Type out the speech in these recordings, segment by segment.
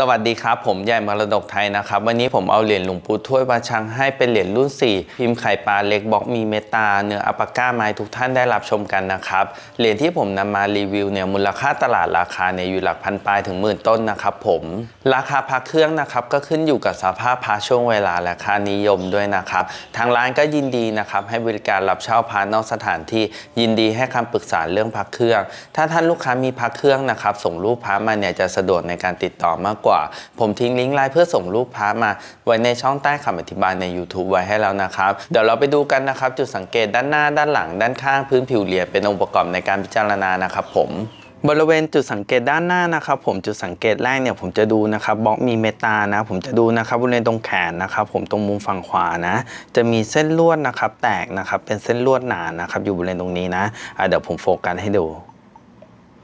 สวัสดีครับ ผมใหญ่มรดกไทยนะครับ วันนี้ผมเอาเหรียญหลวงปู่ถ้วยมาชังให้เป็นเหรียญรุ่น 4 พิมพ์ไข่ปลาเล็กบล็อกมีเมตาเนื้ออัปาก้าไม้ทุกท่านได้รับชมกันนะครับ เหรียญที่ผมนำมารีวิวเนี่ยมูลค่าตลาดราคาเนี่ยอยู่หลักพันปลายถึงหมื่นต้นนะครับผม ราคาพักเครื่องนะครับก็ขึ้นอยู่กับสภาพพระช่วงเวลาและค่านิยมด้วยนะครับ ทางร้านก็ยินดีนะครับให้บริการรับเช่าพระนอกสถานที่ยินดีให้คำปรึกษาเรื่องพักเครื่อง ถ้าท่านลูกค้ามีพักเครื่องนะครับส่งรูปพระมาเนี่ยจะสะดวกในการติดต่อมากกว่าผมทิ้งลิงก์ไลน์เพื่อส่งรูปพระมา ไว้ในช่องใต้คำอธิบายใน YouTube ไว้ให้แล้วนะครับ เดี๋ยวเราไปดูกันนะครับ จุดสังเกตด้านหน้าด้านหลัง ด้านข้างพื้นผิวเหรียญเป็นองค์ประกอบในการพิจารณานะครับผมบริเวณจุดสังเกตด้านหน้านะครับผมจุดสังเกตแรกเนี่ยผมจะดูนะครับบล็อกมีเมตานะผมจะดูนะครับบริเวณตรงแขนนะครับผมตรงมุมฝั่งขวานะ จะมีเส้นลวดนะครับแตกนะครับเป็นเส้นลวดหนานะครับอยู่บริเวณตรงนี้นะะเดี๋ยวผมโฟกัสให้ดู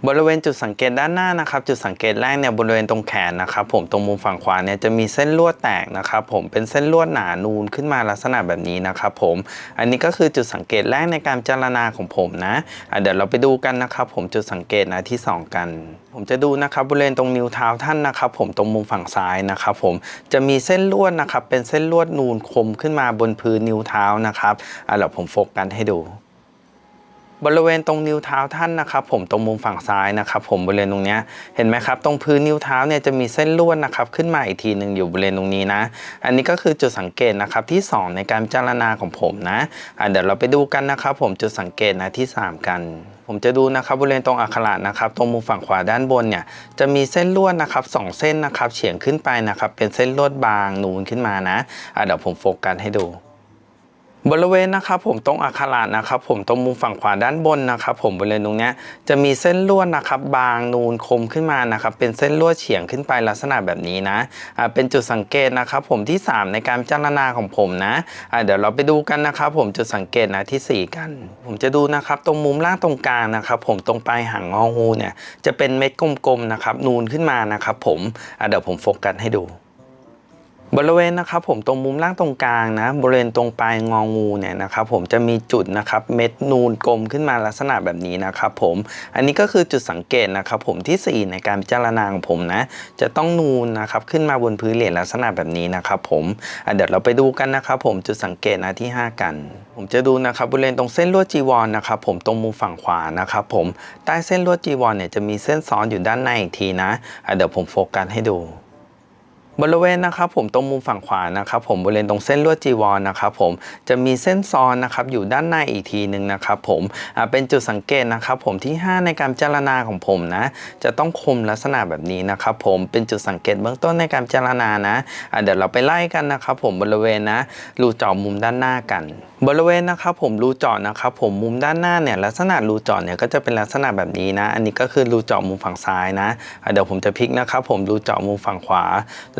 บริเวณจุดสังเกตด้านหน้านะครับ จุดสังเกตแรกเนี่ยบริเวณตรงแขนนะครับผมตรงมุมฝั่งขวาเนี่ยจะมีเส้นลวดแตกนะครับผมเป็นเส้นลวดหนานูนขึ้นมาลักษณะแบบนี้นะครับผมอันนี้ก็คือจุดสังเกตแรกในการจารณาของผมนะะเดี๋ยวเราไปดูกันนะครับผมจุดสังเกตนะที่สองกัน ผมจะดูนะครับบริเวณตรงนิ้วเท้าท่านนะครับผมตรงมุมฝั่งซ้ายนะครับผมจะมีเส้นลวดนะครับเป็นเส้นลวดนูนคมขึ้นมาบนพื้นนิ้วเท้านะครับอะเดี๋ยวผมโฟกัสให้ดู บริเวณตรงนิ้วเท้าท่านนะครับผมตรงมุมฝั่งซ้ายนะครับผมบริเวณตรงนี้เห็นไหมครับตรงพื้นนิ้วเท้าเนี่ยจะมีเส้นลวดนะครับขึ้นมาอีกทีหนึ่งอยู่บริเวณตรงนี้นะ อันนี้ก็คือจุดสังเกตนะครับที่ 2 ในการพิจารณาของผมนะะเดี๋ยวเราไปดูกันนะครับผมจุดสังเกตนะที่ 3 กันผมจะดูนะครับบริเวณตรงอักขระนะครับตรงมุมฝั่งขวาด้านบนเนี่ยจะมีเส้นลวดนะครับสองเส้นนะครับเฉียงขึ้นไปนะครับเป็นเส้นลวดบางนูนขึ้นมานะะเดี๋ยวผมโฟกัสให้ดู บริเวณนะครับผมตรงอักขระนะครับผมตรงมุมฝั่งขวาด้านบนนะครับผมบริเวณตรงนี้จะมีเส้นลวดนะครับบางนูนคมขึ้นมานะครับเป็นเส้นลวดเฉียงขึ้นไปลักษณะแบบนี้นะอ่าเป็นจุดสังเกตนะครับผมที่ 3 ในการพิจารณาของผมนะอ่าเดี๋ยวเราไปดูกันนะครับผมจุดสังเกตนะที่ 4 กัน ผมจะดูนะครับตรงมุมล่างตรงกลางนะครับผมตรงปลายหางงองูเนี่ยจะเป็นเม็ดกลมๆนะครับนูนขึ้นมานะครับผมอ่าเดี๋ยวผมโฟกัสให้ดู บริเวณนะครับผมตรงมุมล่างตรงกลางนะบริเวณตรงปลายงองูเนี่ยนะครับผมจะมีจุดนะครับเม็ดนูนกลมขึ้นมาลักษณะแบบนี้นะครับผมอันนี้ก็คือจุดสังเกตนะครับผมทีสี่ 4 ในการพิจารณาของผมนะจะต้องนูนนะครับขึ้นมาบนพื้นเหรียญลักษณะแบบนี้นะครับผมเดี๋ยวเราไปดูกันนะครับผมจุดสังเกตนะที่ 5 กัน ผมจะดูนะครับบริเวณตรงเส้นลวดจีวรนะครับผมตรงมุมฝั่งขวานะครับผมใต้เส้นลวดจีวรเนี่ยจะมีเส้นซ้อนอยู่ด้านในอีกทีนะเดี๋ยวผมโฟกัสให้ดู บริเวณนะครับผมตรงมุมฝั่งขวานะครับผมบริเวณตรงเส้นลวดจีวรนะครับผมจะมีเส้นซ้อนนะครับอยู่ด้านในอีกทีหนึ่งนะครับผมเป็นจุดสังเกตนะครับผมที่ 5 ในการพิจารณาของผมนะ จะต้องคมลักษณะแบบนี้นะครับผมเป็นจุดสังเกตเบื้องต้นในการพิจารณานะเดี๋ยวเราไปไล่กันนะครับผมบริเวณนะรูเจาะมุมด้านหน้ากัน บริเวณนะครับผมรูเจาะนะครับผมมุมด้านหน้าเนี่ยลักษณะรูเจาะเนี่ยก็จะเป็นลักษณะแบบนี้นะ อันนี้ก็คือรูเจาะมุมฝั่งซ้ายนะะเดี๋ยวผมจะพลิกนะครับผมรูเจาะมุมฝั่งขวา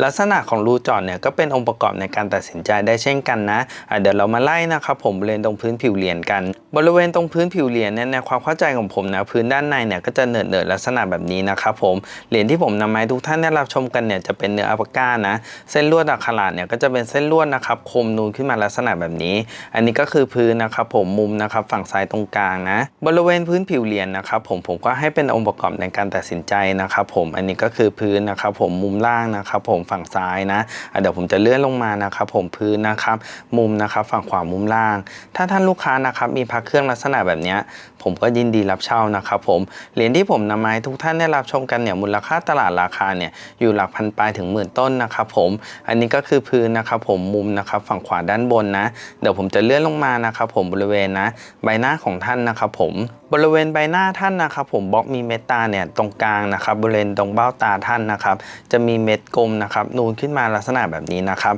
ลักษณะของรูจาะเนี่ยก็เป็นองค์ประกอบในการตัดสินใจได้เช่นกันนะะเดี๋ยวเรามาไล่นะครับผมบริเวณตรงพื้นผิวเหรียญกัน บริเวณตรงพื้นผิวเหรียญเนี่ยในความเข้าใจของผมนะพื้นด้านในเนี่ยก็จะเนิดเนิดลักษณะแบบนี้นะครับผมเหรียญที่ผมนำมาให้ทุกท่านได้รับชมกันเนี่ยจะเป็นเนื้ออัปก้านะเส้นลวดอักขระเนี่ยก็จะเป็นเส้นลวดนะครับคมนูนขึ้นมาลักษณะแบบนี้ อันนี้ก็คือพื้นนะครับผมมุมนะครับฝั่งซ้ายตรงกลางนะบริเวณพื้นผิวเหรียญนะครับผมผมก็ให้เป็นองค์ประกอบในการตัดสินใจนะครับผมอันนี้ก็คือพื้นนะครับผมมุมล่างนะครับผมฝัั่งซ้ายนะเดี๋ยวผมจะเลื่อนลงมานะครับผมพื้นนะครับมุมนะครับฝั่งขวามุมล่าง ถ้าท่านลูกค้านะครับมีพักเครื่องลักษณะแบบนี้ผมก็ยินดีรับเช่านะครับผมเหรียญที่ผมนำมาให้ทุกท่านได้รับชมกันเนี่ยมูลค่าตลาดราคาเนี่ยอยู่หลักพันปลายถึงหมื่นต้นนะครับผมอันนี้ก็คือพื้นนะครับผมมุมนะครับฝั่งขวาด้านบนนะ เดี๋ยวผมจะเลื่อนลงมานะครับผมบริเวณนะ ใบหน้าของท่านนะครับผมบริเวณใบหน้าท่านนะครับผมบล็อกมีเม็ดตาเนี่ยตรงกลางนะครับบริเวณตรงเบ้าตาท่านนะครับจะมีเม็ดกลมนะครับนูนขึ้นมาลักษณะแบบนี้นะครับ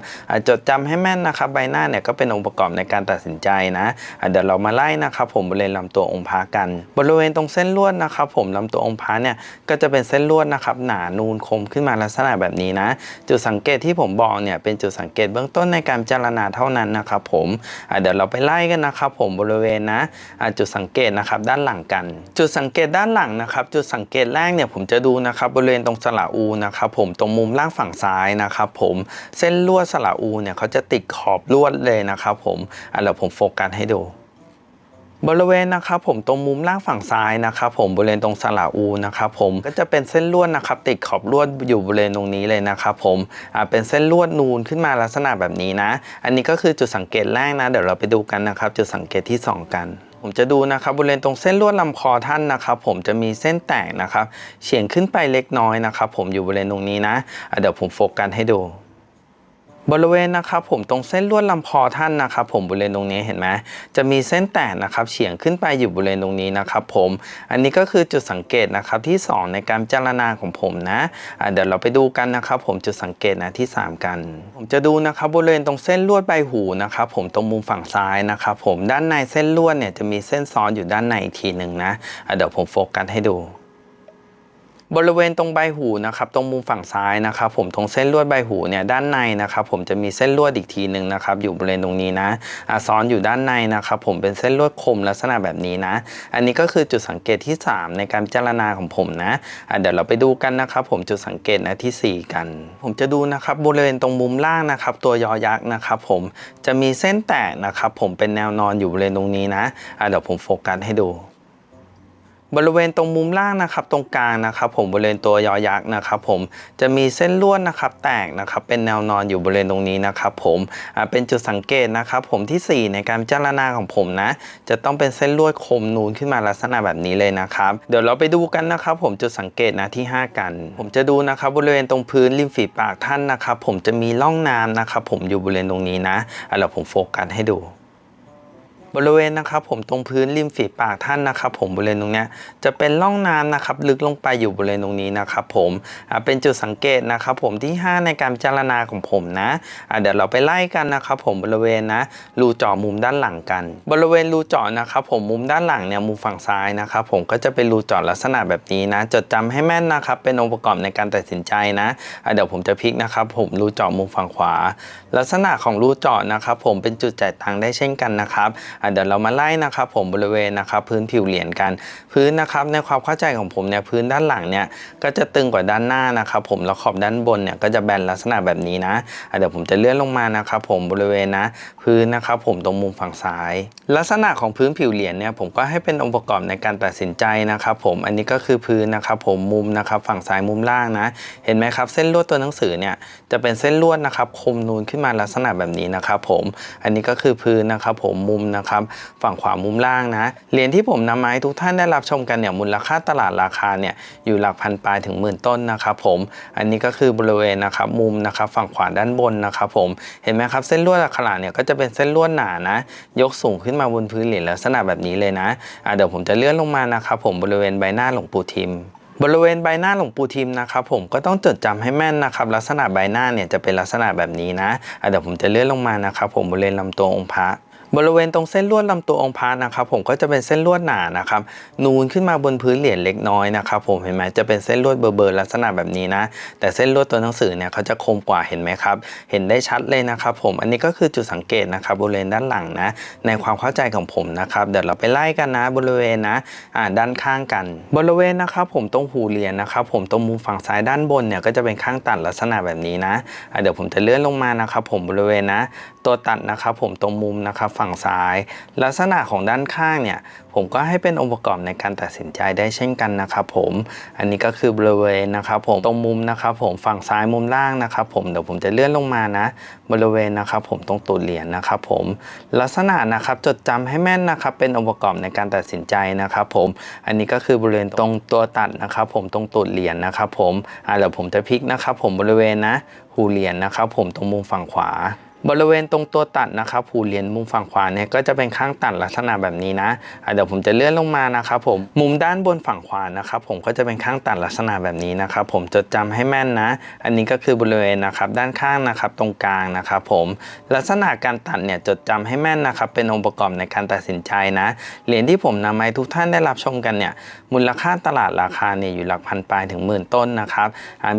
จดจำให้แม่นนะครับใบหน้าเนี่ยก็เป็นองค์ประกอบในการตัดสินใจนะเดี๋ยวเรามาไล่นะครับผมบริเวณลำตัวองค์พระกัน บริเวณตรงเส้นลวดนะครับผมลำตัวองค์พระเนี่ยก็จะเป็นเส้นลวดนะครับหนานูนคมขึ้นมาลักษณะแบบนี้นะ จุดสังเกตที่ผมบอกเนี่ยเป็นจุดสังเกตเบื้องต้นในการพิจารณาเท่านั้นนะครับผมเดี๋ยวเราไปไล่กันนะครับผมบริเวณนะจุดสังเกตนะครับด้านานหลังกัน จุดสังเกตด้านหลังนะครับ จุดสังเกตแรกเนี่ยผมจะดูนะครับบริเวณตรงสระอูนะครับผมตรงมุมล่างฝั่งซ้ายนะครับผมเส้นลวดสระอูเนี่ยเขาจะติดขอบลวดเลยนะครับผมอะเดี๋ยวผมโฟกัสให้ดูบริเวณนะครับผมตรงมุมล่างฝั่งซ้ายนะครับผมบริเวณตรงสระอูนะครับผมก็จะเป็นเส้นลวดนะครับติดขอบลวดอยู่บริเวณตรงนี้เลยนะครับผมอ่าเป็นเส้นลวดนูนขึ้นมาลักษณะแบบนี้นะ อันนี้ก็คือจุดสังเกตแรกนะ เดี๋ยวเราไปดูกันนะครับ จุดสังเกตที่สองกัน ผมจะดูนะครับบริเวณตรงเส้นลวดลำคอท่านนะครับ ผมจะมีเส้นแตกนะครับเฉียงขึ้นไปเล็กน้อยนะครับ ผมอยู่บริเวณตรงนี้นะะเดี๋ยวผมโฟกัสให้ดู บริเวณนะครับผมตรงเส้นลวดลำคอท่านนะครับผมบริเวณตรงนี้เห็นไหมจะมีเส้นแตกนะครับเฉียงขึ้นไปอยู่บริเวณตรงนี้นะครับผมอันนี้ก็คือจุดสังเกตนะครับที่ 2 ในการพิจารณาของผมนะะเดี๋ยวเราไปดูกันนะครับผมจุดสังเกตนะที่ 3 กัน ผมจะดูนะครับบริเวณตรงเส้นลวดใบหูนะครับผมตรงมุมฝั่งซ้ายนะครับผมด้านในเส้นลวดเนี่ยจะมีเส้นซ้อนอยู่ด้านในอีกทีหนึ่งนะะเดี๋ยวผมโฟกัสให้ดู บริเวณตรงใบหูนะครับตรงมุมฝั่งซ้ายนะครับผมตรงเส้นลวดใบหูเนี่ยด้านในนะครับผมจะมีเส้นลวดอีกทีหนึ่งนะครับอยู่บริเวณตรงนี้นะอะซ้อนอยู่ด้านในนะครับผมเป็นเส้นลวดคมลักษณะแบบนี้นะ อันนี้ก็คือจุดสังเกตที่ 3 ในการพิจารณาของผมนะอะเดี๋ยวเราไปดูกันนะครับผมจุดสังเกตนะทีสี่4 กัน ผมจะดูนะครับบริเวณตรงมุมล่างนะครับตัวยอยักษ์นะครับผมจะมีเส้นแตกนะครับผมเป็นแนวนอนอยู่บริเวณตรงนี้นะอะเดี๋ยวผมโฟกัสให้ดู บริเวณตรงมุมล่างนะครับตรงกลางนะครับผมบริเวณตัวยอยักษ์นะครับผมจะมีเส้นลวดนะครับแตกนะครับเป็นแนวนอนอยู่บริเวณตรงนี้นะครับผมเป็นจุดสังเกตนะครับผมทีสี่ 4 ในการพิจารณาของผมนะ จะต้องเป็นเส้นลวดคมนูนขึ้นมาลักษณะแบบนี้เลยนะครับ เดี๋ยวเราไปดูกันนะครับผมจุดสังเกตนะที่ 5 กัน ผมจะดูนะครับบริเวณตรงพื้นริมฝีปากท่านนะครับผมจะมีร่องน้ำนะครับผมอยู่บริเวณตรงนี้นะอะเดี๋ยวผมโฟกัสให้ดู บริเวณนะครับผมตรงพื้นริมฝีปากท่านนะครับ ผมบริเวณตรงนี้จะเป็นร่องน้ำนะครับลึกลงไปอยู่บริเวณตรงนี้นะครับ ผมเป็นจุดสังเกตนะครับ ผมที่ 5 ในการพิจารณาของผมนะอ่าเดี๋ยวเราไปไล่กันนะครับผมบริเวณนะรูเจาะมุมด้านหลังกัน บริเวณรูเจาะนะครับ ผมมุมด้านหลังเนี่ยมุมฝั่งซ้ายนะครับ ผมก็จะเป็นรูเจาะลักษณะแบบนี้นะ จดจำให้แม่นนะครับ เป็นองค์ประกอบในการตัดสินใจนะอ่าเดี๋ยวผมจะพลิกนะครับ ผมรูเจาะมุมฝั่งขวา ลักษณะของรูเจาะนะครับ ผมเป็นจุดจ่ายตังได้เช่นกันนะครับเดี๋ยวเรามาไล่นะครับผมบริเวณนะครับพื้นผิวเหรียญกัน พื้นนะครับในความเข้าใจของผมเนี่ยพื้นด้านหลังเนี่ยก็จะตึงกว่าด้านหน้านะครับผมแล้วขอบด้านบนเนี่ยก็จะแบนลักษณะแบบนี้นะเดี๋ยวผมจะเลื่อนลงมานะครับผมบริเวณนะพื้นนะครับผมตรงมุมฝั่งซ้าย ลักษณะของพื้นผิวเหรียญเนี่ยผมก็ให้เป็นองค์ประกอบในการตัดสินใจนะครับผมอันนี้ก็คือพื้นนะครับผมมุมนะครับฝั่งซ้ายมุมล่างนะ เห็นไหมครับเส้นลวดตัวหนังสือเนี่ยจะเป็นเส้นลวดนะครับคมนูนขึ้นมาลักษณะแบบนี้นะครับผมอันนี้ก็คือพื้นนะครับผมมุมนะครับฝั่งขวามุมล่างนะเหรียญที่ผมนำมาให้ทุกท่านได้รับชมกันเนี่ยมูลค่าตลาดราคาเนี่ยอยู่หลักพันปลายถึงหมื่นต้นนะครับผมอันนี้ก็คือบริเวณนะครับมุมนะครับฝั่งขวาด้านบนนะครับผมเห็นไหมครับเส้นลวดอักขระเนี่ยก็จะเป็นเส้นลวดหนานะ ยกสูงขึ้นมาบนพื้นเหรียญลักษณะแบบนี้เลยนะะเดี๋ยวผมจะเลื่อนลงมานะครับผมบริเวณใบหน้าหลวงปู่ทิมบริเวณใบหน้าหลวงปู่ทิมนะครับผมก็ต้องจดจำให้แม่นนะครับลักษณะใบหน้าเนี่ยจะเป็นลักษณะแบบนี้นะะเดี๋ยวผมจะเลื่อนลงมานะครับผมบริเวณลำตัวองค์พระ บริเวณตรงเส้นลวดลำตัวองค์พระนะครับ ผมก็จะเป็นเส้นลวดหนานะครับ นูนขึ้นมาบนพื้นเหรียญเล็กน้อยนะครับ ผมเห็นไหมจะเป็นเส้นลวดเบอร์ๆลักษณะแบบนี้นะ แต่เส้นลวดตัวหนังสือเนี่ยเขาจะคมกว่าเห็นไหมครับ เห็นได้ชัดเลยนะครับ ผมอันนี้ก็คือจุดสังเกตนะครับบริเวณด้านหลังนะ ในความเข้าใจของผมนะครับ เดี๋ยวเราไปไล่กันนะ บริเวณนะอ่าด้านข้างกัน บริเวณนะครับ ผมตรงหูเหรียญนะครับ ผมตรงมุมฝั่งซ้ายด้านบนเนี่ยก็จะเป็นข้างตัดลักษณะแบบนี้นะอ่าเดี๋ยวผมจะเลื่อนลงมานะครับ ผมบริเวณนะ ตัวตัดนะครับผมตรงมุมนะครับฝั่งซ้าย ลักษณะของด้านข้างเนี่ยผมก็ให้เป็นองค์ประกอบในการตัดสินใจได้เช่นกันนะครับผมอันนี้ก็คือบริเวณนะครับผมตรงมุมนะครับผมฝั่งซ้ายมุมล่างนะครับผมเดี๋ยวผมจะเลื่อนลงมานะ บริเวณนะครับผมตรงตูดเหรียญนะครับผมลักษณะนะครับจดจำให้แม่นนะครับเป็นองค์ประกอบในการตัดสินใจนะครับผมอันนี้ก็คือบริเวณตรงตัวตัดนะครับผมตรงตูดเหรียญนะครับผมอ่าเดี๋ยวผมจะพลิกนะครับผมบริเวณนะหูเหรียญนะครับผมตรงมุมฝั่งขวา บริเวณตรงตัวตัดนะครับหูเหรียญมุมฝั่งขวาเนี่ยก็จะเป็นข้างตัดลักษณะแบบนี้นะะเดี๋ยวผมจะเลื่อนลงมานะครับผมมุมด้านบนฝั่งขวานะครับผมก็จะเป็นข้างตัดลักษณะแบบนี้นะครับผมจดจำให้แม่นนะ อันนี้ก็คือบริเวณนะครับด้านข้างนะครับตรงกลางนะครับผมลักษณะการตัดเนี่ยจดจำให้แม่นนะครับเป็นองค์ประกอบในการตัดสินใจนะเหรียญที่ผมนำมาให้ทุกท่านได้รับชมกันเนี่ยมูลค่าตลาดราคาเนี่ยอยู่หลักพันปลายถึงหมื่นต้นนะครับ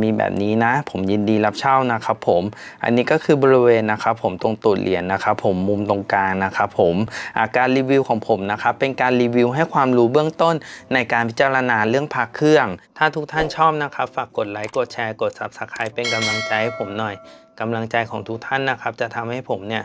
มีแบบนี้นะ ผมยินดีรับเช่านะครับผมอันนี้ก็คือบริเวณนะครับผมตรงตูดเหรียญนะครับผมมุมตรงกลางนะครับผมอาการรีวิวของผมนะครับเป็นการรีวิวให้ความรู้เบื้องต้นในการพิจารณาเรื่องพักเครื่อง ถ้าทุกท่านชอบนะครับ ฝากกดไลค์กดแชร์กด Subscribe เป็นกำลังใจให้ผมหน่อยกำลังใจของทุกท่านนะครับ จะทำให้ผมเนี่ย